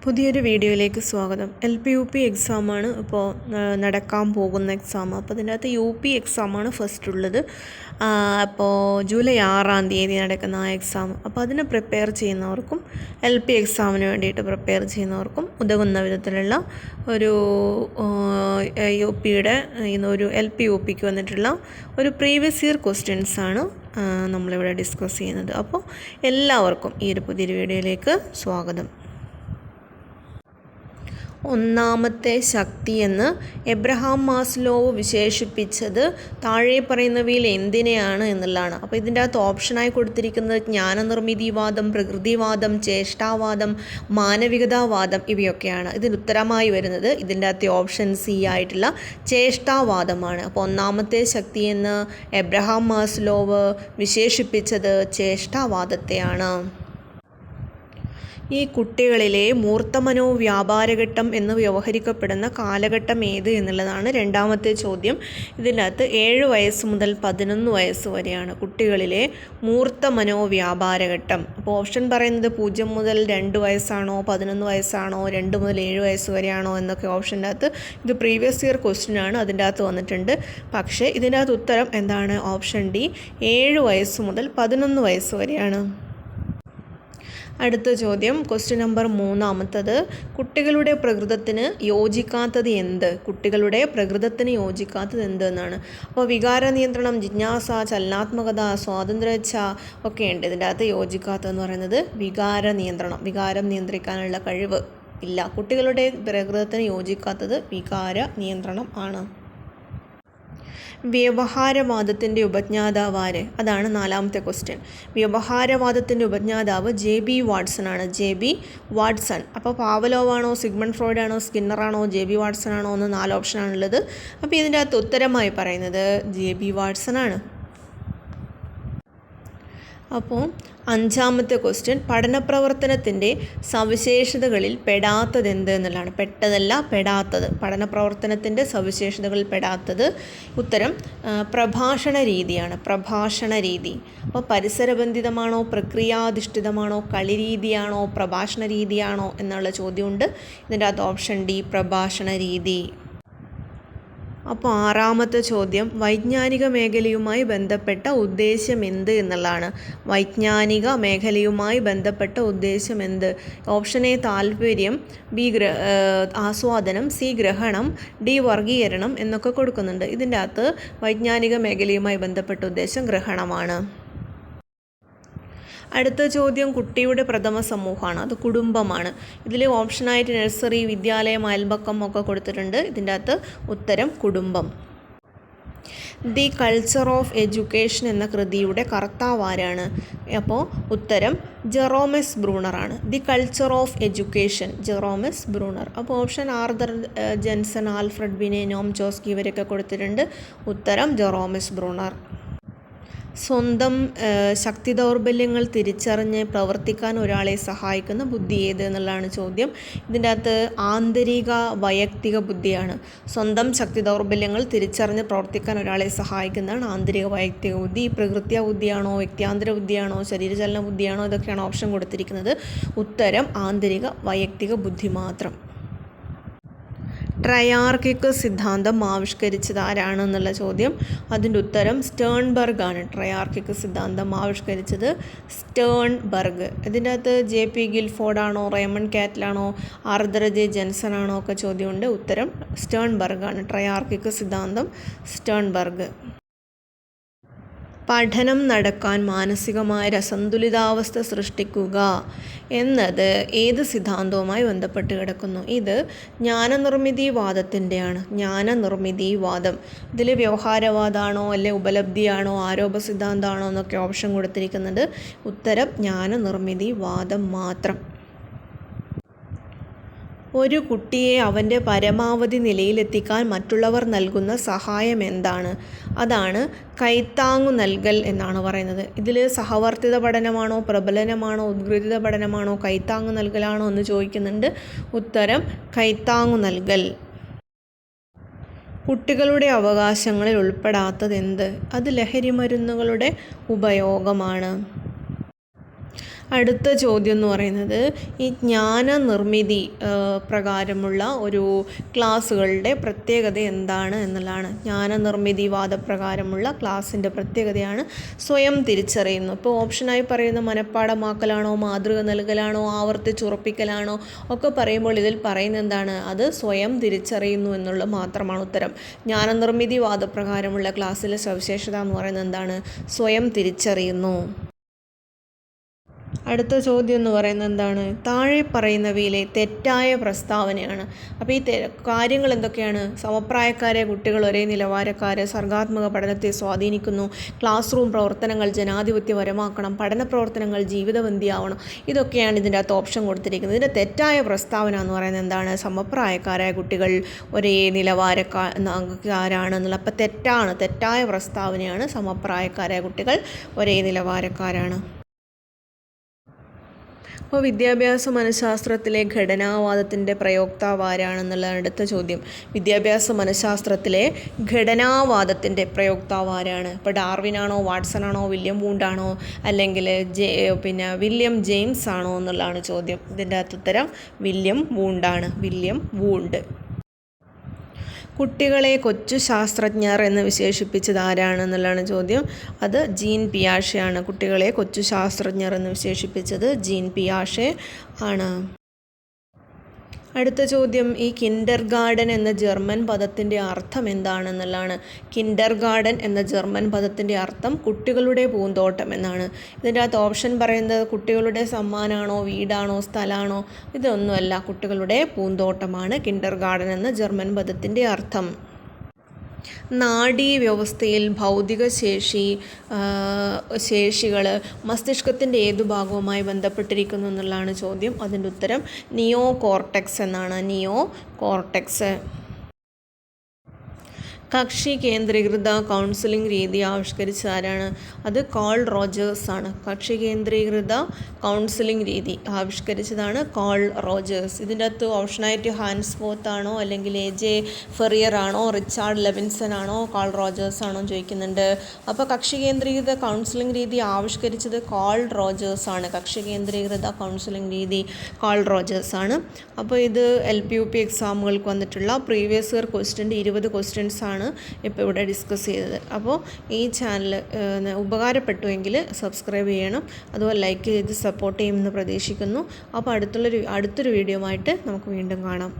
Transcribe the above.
പുതിയൊരു വീഡിയോയിലേക്ക് സ്വാഗതം. എൽ പി യു പി എക്സാമാണ് ഇപ്പോൾ നടക്കാൻ പോകുന്ന എക്സാം അപ്പോൾ അതിന്റെ അകത്ത് യു പി എക്സാമാണ് ഫസ്റ്റ് ഉള്ളത്. അപ്പോൾ ജൂലൈ ആറാം തീയതി നടക്കുന്ന ആ എക്സാം അപ്പോൾ അതിനെ പ്രിപ്പയർ ചെയ്യുന്നവർക്കും എൽ പി എക്സാമിന് വേണ്ടിയിട്ട് പ്രിപ്പയർ ചെയ്യുന്നവർക്കും ഉതകുന്ന വിധത്തിലുള്ള ഒരു യു പിയുടെ ഒരു എൽ പി യു പിക്ക് വന്നിട്ടുള്ള ഒരു പ്രീവിയസ് ഇയർ ക്വസ്റ്റ്യൻസ് ആണ് നമ്മളിവിടെ ഡിസ്കസ് ചെയ്യുന്നത്. അപ്പോൾ എല്ലാവർക്കും ഈ ഒരു പുതിയൊരു വീഡിയോയിലേക്ക് സ്വാഗതം. ഒന്നാമത്തെ ശക്തി എന്ന് എബ്രഹാം മാസ്ലോവ് വിശേഷിപ്പിച്ചത് താഴെ പറയുന്നവയിൽ എന്തിനെയാണ് എന്നുള്ളതാണ്. അപ്പോൾ ഇതിന്റെ അകത്ത് ഓപ്ഷനായി കൊടുത്തിരിക്കുന്നത് ജ്ഞാനനിർമ്മിതിവാദം പ്രകൃതിവാദം ചേഷ്ടാവാദം മാനവികതാവാദം ഇവയൊക്കെയാണ്. ഇതിന് ഉത്തരമായി വരുന്നത് ഇതിന്റെ അകത്തെ ഓപ്ഷൻ സി ആയിട്ടുള്ള ചേഷ്ടാവാദമാണ് അപ്പോൾ ഒന്നാമത്തെ ശക്തി എന്ന് എബ്രഹാം മാസ്ലോവ് വിശേഷിപ്പിച്ചത് ചേഷ്ടാവാദത്തെയാണ് ഈ കുട്ടികളിലെ മൂർത്തമനോ വ്യാപാരഘട്ടം എന്ന് വ്യവഹരിക്കപ്പെടുന്ന കാലഘട്ടം ഏത് എന്നുള്ളതാണ് രണ്ടാമത്തെ ചോദ്യം. ഇതിനകത്ത് ഏഴ് വയസ്സ് മുതൽ പതിനൊന്ന് വയസ്സ് വരെയാണ് കുട്ടികളിലെ മൂർത്തമനോ വ്യാപാരഘട്ടം. അപ്പോൾ ഓപ്ഷൻ പറയുന്നത് പൂജ്യം മുതൽ രണ്ട് വയസ്സാണോ പതിനൊന്ന് വയസ്സാണോ രണ്ട് മുതൽ ഏഴ് വയസ്സ് വരെയാണോ എന്നൊക്കെ ഓപ്ഷന്റെ അകത്ത് ഇത് പ്രീവിയസ് ഇയർ ക്വസ്റ്റ്യൻ ആണ് അതിന്റെ അകത്ത് വന്നിട്ടുണ്ട്. പക്ഷേ ഇതിന്റെ അകത്ത് ഉത്തരം എന്താണ്? ഓപ്ഷൻ ഡി ഏഴ് വയസ്സ് മുതൽ പതിനൊന്ന് വയസ്സ് വരെയാണ്. അടുത്ത ചോദ്യം. ക്വസ്റ്റ്യൻ നമ്പർ മൂന്നാമത്തത്. കുട്ടികളുടെ പ്രകൃതത്തിന് യോജിക്കാത്തത് എന്ത്? കുട്ടികളുടെ പ്രകൃതത്തിന് യോജിക്കാത്തത് എന്ത് എന്നാണ്. അപ്പോൾ വികാര നിയന്ത്രണം ജിജ്ഞാസ ചലനാത്മകത സ്വാതന്ത്ര്യച്ഛ ഒക്കെ ഉണ്ട്. ഇതിന്റെ അകത്ത് യോജിക്കാത്തതെന്ന് പറയുന്നത് വികാര നിയന്ത്രണം വികാരം നിയന്ത്രിക്കാനുള്ള കഴിവ് ഇല്ല. കുട്ടികളുടെ പ്രകൃതത്തിന് യോജിക്കാത്തത് വികാര നിയന്ത്രണം ആണ്. വ്യവഹാരവാദത്തിന്റെ ഉപജ്ഞാതാവ് ആര് അതാണ് നാലാമത്തെ ക്വസ്റ്റ്യൻ വ്യവഹാരവാദത്തിന്റെ ഉപജ്ഞാതാവ് ജെ ബി വാട്സൺ ആണ്. J B Watson. അപ്പോൾ പാവലോവാണോ സിഗ്മണ്ട് ഫ്രോയിഡ് ആണോ സ്കിന്നറാണോ ജെ ബി വാട്സൺ ആണോ എന്ന് നാല് ഓപ്ഷനാണുള്ളത് അപ്പോൾ ഇതിന്റെ അകത്ത് ഉത്തരമായി പറയുന്നത് ജെ ബി വാട്സൺ ആണ്. അപ്പോൾ അഞ്ചാമത്തെ ക്വസ്റ്റ്യൻ പഠന പ്രവർത്തനത്തിന്റെ സവിശേഷതകളിൽ പെടാത്തത് എന്ത് എന്നുള്ളതാണ്. പെട്ടതല്ല പെടാത്തത്. പഠന പ്രവർത്തനത്തിന്റെ സവിശേഷതകളിൽ പെടാത്തത് ഉത്തരം പ്രഭാഷണ രീതിയാണ്. പ്രഭാഷണ രീതി. അപ്പോൾ പരിസരബന്ധിതമാണോ പ്രക്രിയാധിഷ്ഠിതമാണോ കളി രീതിയാണോ പ്രഭാഷണ രീതിയാണോ എന്നുള്ള ചോദ്യമുണ്ട്. ഇതിന്റെ അകത്ത് ഓപ്ഷൻ ഡി പ്രഭാഷണ രീതി അപ്പോൾ ആറാമത്തെ ചോദ്യം വൈജ്ഞാനിക മേഖലയുമായി ബന്ധപ്പെട്ട ഉദ്ദേശ്യം എന്ത് എന്നുള്ളതാണ്. വൈജ്ഞാനിക മേഖലയുമായി ബന്ധപ്പെട്ട ഉദ്ദേശ്യം എന്ത്? ഓപ്ഷൻ എ താല്പര്യം ബി ഗ്ര ആസ്വാദനം സി ഗ്രഹണം ഡി വർഗീകരണം എന്നൊക്കെ കൊടുക്കുന്നുണ്ട്. ഇതിന്റെ അകത്ത് വൈജ്ഞാനിക മേഖലയുമായി ബന്ധപ്പെട്ട ഉദ്ദേശം ഗ്രഹണമാണ്. അടുത്ത ചോദ്യം കുട്ടിയുടെ പ്രഥമ സമൂഹമാണ്. അത് കുടുംബമാണ്. ഇതിൽ ഓപ്ഷനായിട്ട് നഴ്സറി വിദ്യാലയം അയൽപക്കം ഒക്കെ കൊടുത്തിട്ടുണ്ട്. ഇതിന്റെ അകത്ത് ഉത്തരം കുടുംബം. ദി കൾച്ചർ ഓഫ് എഡ്യൂക്കേഷൻ എന്ന കൃതിയുടെ കർത്താവ് ആരാണ്? അപ്പോൾ ഉത്തരം Jerome S ബ്രൂണറാണ് the culture of education Jerome S Bruner. അപ്പോൾ option Arthur Jensen Alfred Binet Noam Chomsky ഇവരൊക്കെ കൊടുത്തിട്ടുണ്ട്. ഉത്തരം ജെറോമസ് ബ്രൂണർ. സ്വന്തം ശക്തി ദൗർബല്യങ്ങൾ തിരിച്ചറിഞ്ഞ് പ്രവർത്തിക്കാൻ ഒരാളെ സഹായിക്കുന്ന ബുദ്ധി ഏത് എന്നുള്ളതാണ് ചോദ്യം. ഇതിന്റെ അകത്ത് ആന്തരിക വൈയക്തിക ബുദ്ധിയാണ്. സ്വന്തം ശക്തി ദൗർബല്യങ്ങൾ തിരിച്ചറിഞ്ഞ് പ്രവർത്തിക്കാൻ ഒരാളെ സഹായിക്കുന്നതാണ് ആന്തരിക വൈയക്തിക ബുദ്ധി. പ്രകൃത്യ ബുദ്ധിയാണോ വ്യക്തിയാന്തര ബുദ്ധിയാണോ ശരീരചലന ബുദ്ധിയാണോ ഇതൊക്കെയാണ് ഓപ്ഷൻ കൊടുത്തിരിക്കുന്നത്. ഉത്തരം ആന്തരിക വൈയക്തിക ബുദ്ധി മാത്രം. ട്രയാർക്കിക് സിദ്ധാന്തം ആവിഷ്കരിച്ചത് ആരാണെന്നുള്ള ചോദ്യം. അതിന്റെ ഉത്തരം സ്റ്റേൺബർഗ് ആണ് ട്രയാർക്കിക് സിദ്ധാന്തം ആവിഷ്കരിച്ചത് സ്റ്റേൺബർഗ്. ഇതിന്റെ അകത്ത് ജെ പി ഗിൽഫോർഡാണോ റേമൺ കാറ്റലാണോ ആർദ്ര ജെ ജെൻസൺ ആണോ ഒക്കെ ചോദ്യമുണ്ട്. ഉത്തരം സ്റ്റേൺബർഗ് ആണ് ട്രയാർക്കിക് സിദ്ധാന്തം സ്റ്റേൺബർഗ്. പഠനം നടക്കാൻ മാനസികമായ അസന്തുലിതാവസ്ഥ സൃഷ്ടിക്കുക എന്നത് ഏത് സിദ്ധാന്തവുമായി ബന്ധപ്പെട്ട് കിടക്കുന്നു? ഇത് ജ്ഞാനനിർമ്മിതിവാദത്തിന്റെയാണ്. ജ്ഞാനനിർമ്മിതിവാദം. ഇതിൽ വ്യവഹാരവാദമാണോ അല്ലെ ഉപലബ്ധിയാണോ ആരോപ സിദ്ധാന്തമാണോ എന്നൊക്കെ ഓപ്ഷൻ കൊടുത്തിരിക്കുന്നത് ഉത്തരം ജ്ഞാനനിർമ്മിതിവാദം മാത്രം. ഒരു കുട്ടിയെ അവന്റെ പരമാവധി നിലയിലെത്തിക്കാൻ മറ്റുള്ളവർ നൽകുന്ന സഹായം എന്താണ്? അതാണ് കൈത്താങ്ങു നൽകൽ എന്നാണ് പറയുന്നത്. ഇതിൽ സഹവർത്തിത പഠനമാണോ പ്രബലനമാണോ ഉദ്ഗ്രഥിത പഠനമാണോ കൈത്താങ്ങു നൽകലാണോ എന്ന് ചോദിക്കുന്നുണ്ട്. ഉത്തരം കൈത്താങ്ങു നൽകൽ. കുട്ടികളുടെ അവകാശങ്ങളിൽ ഉൾപ്പെടാത്തത് എന്ത് അത് ലഹരി മരുന്നുകളുടെ ഉപയോഗമാണ്. അടുത്ത ചോദ്യം എന്ന് പറയുന്നത് ഈ ജ്ഞാന നിർമ്മിതി പ്രകാരമുള്ള ഒരു ക്ലാസ്സുകളുടെ പ്രത്യേകത എന്താണ് എന്നുള്ളതാണ്. ജ്ഞാന നിർമ്മിതി വാദപ്രകാരമുള്ള ക്ലാസ്സിന്റെ പ്രത്യേകതയാണ് സ്വയം തിരിച്ചറിയുന്നു ഇപ്പോൾ ഓപ്ഷനായി പറയുന്ന മനഃപ്പാടമാക്കലാണോ മാതൃക നൽകലാണോ ആവർത്തിച്ചുറപ്പിക്കലാണോ ഒക്കെ പറയുമ്പോൾ ഇതിൽ പറയുന്ന എന്താണ്? അത് സ്വയം തിരിച്ചറിയുന്നു എന്നുള്ളത് മാത്രമാണ് ഉത്തരം. ജ്ഞാന നിർമ്മിതി വാദപ്രകാരമുള്ള ക്ലാസ്സിലെ സവിശേഷത എന്ന് പറയുന്നത് എന്താണ്? സ്വയം തിരിച്ചറിയുന്നു. അടുത്ത ചോദ്യം എന്ന് പറയുന്നത് എന്താണ്? താഴെ പറയുന്നവയിലെ തെറ്റായ പ്രസ്താവനയാണ്. അപ്പോൾ ഈ കാര്യങ്ങൾ എന്തൊക്കെയാണ്? സമപ്രായക്കാരെ കുട്ടികൾ ഒരേ നിലവാരക്കാരെ സർഗാത്മക പഠനത്തെ സ്വാധീനിക്കുന്നു ക്ലാസ് റൂം പ്രവർത്തനങ്ങൾ ജനാധിപത്യപരമാക്കണം പഠന പ്രവർത്തനങ്ങൾ ജീവിതബന്ധിയാവണം. ഇതൊക്കെയാണ് ഇതിന്റെ അകത്ത് ഓപ്ഷൻ കൊടുത്തിരിക്കുന്നത്. ഇതിന്റെ തെറ്റായ പ്രസ്താവന എന്ന് പറയുന്നത് എന്താണ്? സമപ്രായക്കാരായ കുട്ടികൾ ഒരേ നിലവാരക്കാരാണ് നിലവാരക്കാരാണെന്നുള്ള അപ്പോൾ തെറ്റാണ് തെറ്റായ പ്രസ്താവനയാണ് സമപ്രായക്കാരായ കുട്ടികൾ ഒരേ നിലവാരക്കാരാണ്. അപ്പോൾ വിദ്യാഭ്യാസ മനഃശാസ്ത്രത്തിലെ ഘടനാവാദത്തിന്റെ പ്രയോക്താവ് ആരാണെന്നുള്ള അടുത്ത ചോദ്യം. വിദ്യാഭ്യാസ മനഃശാസ്ത്രത്തിലെ ഘടനാവാദത്തിന്റെ പ്രയോക്താവ് ആരാണ്? ഇപ്പോൾ ആണോ വാട്സൺ ആണോ വില്യം വൂണ്ടാണോ അല്ലെങ്കിൽ ജെ പിന്നെ വില്യം ജെയിംസ് ആണോ എന്നുള്ളതാണ് ചോദ്യം. ഇതിന്റെ അകത്തുത്തരം വില്യം വൂണ്ടാണ്. William Wundt. കുട്ടികളെ കൊച്ചു ശാസ്ത്രജ്ഞർ എന്ന് വിശേഷിപ്പിച്ചത് ആരാണെന്നുള്ളതാണ് ചോദ്യം. അത് ജീൻ പിയാഷെയാണ്. കുട്ടികളെ കൊച്ചു ശാസ്ത്രജ്ഞർ എന്ന് വിശേഷിപ്പിച്ചത് ജീൻ പിയാഷെ ആണ്. അടുത്ത ചോദ്യം ഈ കിൻഡർ ഗാർഡൻ എന്ന ജർമ്മൻ പദത്തിന്റെ അർത്ഥം എന്താണെന്നുള്ളതാണ്. കിൻഡർ ഗാർഡൻ എന്ന ജർമ്മൻ പദത്തിന്റെ അർത്ഥം കുട്ടികളുടെ പൂന്തോട്ടം എന്നാണ്. ഇതിന്റെ അകത്ത് ഓപ്ഷൻ പറയുന്നത് കുട്ടികളുടെ സമ്മാനാണോ വീടാണോ സ്ഥലമാണോ? ഇതൊന്നുമല്ല കുട്ടികളുടെ പൂന്തോട്ടമാണ് കിൻഡർ ഗാർഡൻ എന്ന ജർമ്മൻ പദത്തിന്റെ അർത്ഥം. നാഡീവ്യവസ്ഥയിൽ ഭൗതിക ശേഷി ശേഷികൾ മസ്തിഷ്കത്തിന്റെ ഏതു ഭാഗവുമായി ബന്ധപ്പെട്ടിരിക്കുന്നു എന്നുള്ളതാണ് ചോദ്യം. അതിന്റെ ഉത്തരം നിയോ കോർട്ടെക്സ് എന്നാണ്. നിയോ കോർട്ടെക്സ് കക്ഷി കേന്ദ്രീകൃത കൗൺസിലിംഗ് രീതി ആവിഷ്കരിച്ച ആരാണ് അത് കോൾ റോജേഴ്സ് ആണ്. കക്ഷി കേന്ദ്രീകൃത കൗൺസിലിംഗ് രീതി ആവിഷ്കരിച്ചതാണ് കോൾ റോജേഴ്സ്. ഇതിന്റെ അകത്ത് ഓപ്ഷനായിട്ട് ഹാൻസ് ഫോത്ത് ആണോ അല്ലെങ്കിൽ എ ജെ ഫെറിയർ ആണോ റിച്ചാർഡ് ലെവിൻസൺ ആണോ കോൾ റോജേഴ്സ് ആണോ ചോദിക്കുന്നുണ്ട്. അപ്പോൾ കക്ഷി കേന്ദ്രീകൃത കൗൺസിലിംഗ് രീതി ആവിഷ്കരിച്ചത് കോൾ റോജേഴ്സ് ആണ്. കക്ഷി കേന്ദ്രീകൃത കൗൺസിലിംഗ് രീതി കോൾ റോജേഴ്സ് ആണ്. അപ്പോൾ ഇത് എൽ പി യു പി എക്സാമുകൾക്ക് വന്നിട്ടുള്ള പ്രീവിയസ് ഇയർ ക്വസ്റ്റ്യന്റെ ഇരുപത് ക്വസ്റ്റ്യൻസ് ആണ്. ആണ് ഇപ്പോൾ ഇവിടെ ഡിസ്കസ് ചെയ്തത്. അപ്പോൾ ഈ ചാനൽ ഉപകാരപ്പെട്ടുവെങ്കിൽ സബ്സ്ക്രൈബ് ചെയ്യണം. അതുപോലെ ലൈക്ക് ചെയ്ത് സപ്പോർട്ട് ചെയ്യുമെന്ന് പ്രതീക്ഷിക്കുന്നു. അപ്പോൾ അടുത്തുള്ളൊരു അടുത്തൊരു വീഡിയോ ആയിട്ട് നമുക്ക് വീണ്ടും കാണാം.